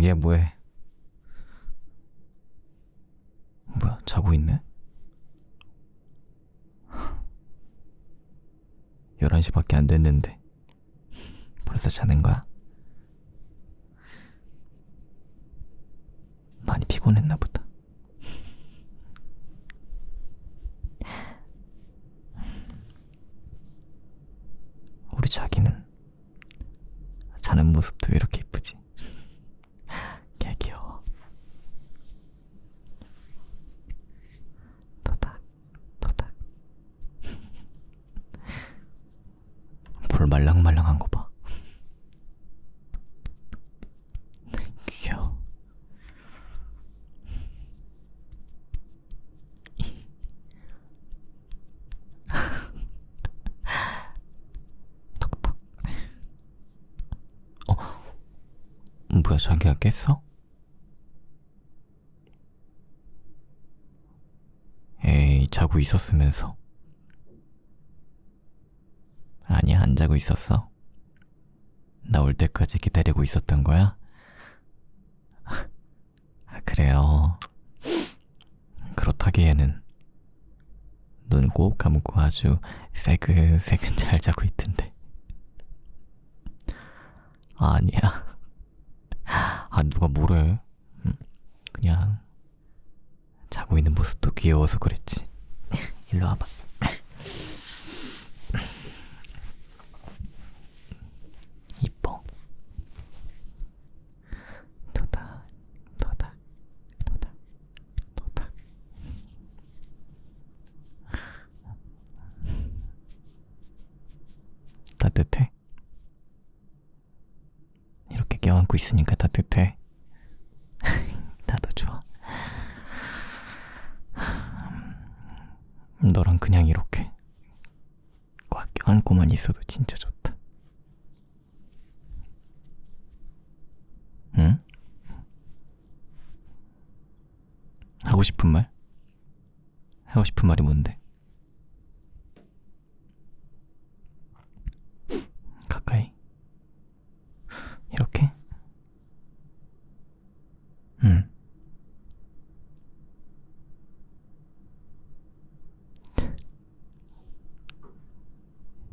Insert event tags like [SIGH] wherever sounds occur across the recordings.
자기야 뭐해? 뭐야 자고 있네? [LAUGHS] 11시밖에 안 됐는데 [LAUGHS] 벌써 자는 거야? 많이 피곤했나 보다. [LAUGHS] 우리 자기는 자는 모습도 이렇게 이쁘지? 개 귀여워. 토닥, 토닥. 볼 말랑말랑한 거 봐. 귀여워. 톡톡. 어? 뭐야, 자기가 깼어? 에이, 자고 있었으면서. 아니야, 안 자고 있었어. 나 올 때까지 기다리고 있었던 거야? [LAUGHS] 아, 그래요. 그렇다기에는 눈 꼭 감고 아주 새근새근 잘 자고 있던데. [LAUGHS] 아니야. [LAUGHS] 아, 누가 뭐래. 음, 그냥 자고 있는 모습도 귀여워서 그랬지. 일로 와봐. 따뜻해? 이렇게 껴안고 있으니까 따뜻해. [LAUGHS] 나도 좋아. 너랑 그냥 이렇게 꽉 껴안고만 있어도 진짜 좋다. 응? 하고 싶은 말? 하고 싶은 말이 뭔데? 가까이? 이렇게? 응.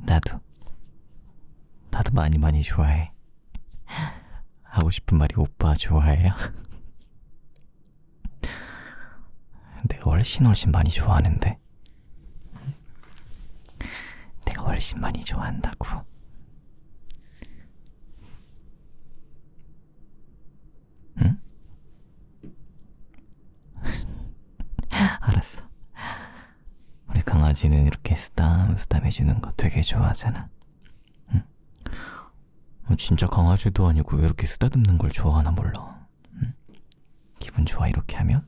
나도, 나도 많이 많이 좋아해. 하고 싶은 말이 오빠 좋아해요? 내가 훨씬 훨씬 많이 좋아하는데. 내가 훨씬 많이 좋아한다고. 응? [LAUGHS] 알았어. 우리 강아지는 이렇게 쓰담쓰담 해주는 거 되게 좋아하잖아. 진짜 강아지도 아니고 왜 이렇게 쓰다듬는 걸 좋아하나 몰라. 응? 기분 좋아 이렇게 하면?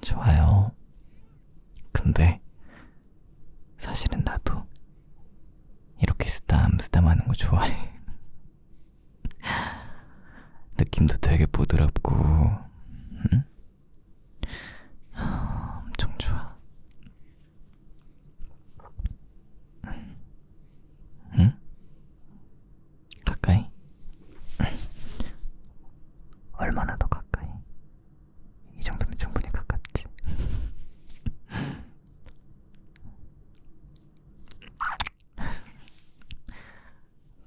좋아요. 근데 사실은 나도 이렇게 쓰담 쓰담 하는 거 좋아해. [LAUGHS] 느낌도 되게 부드럽고, 응?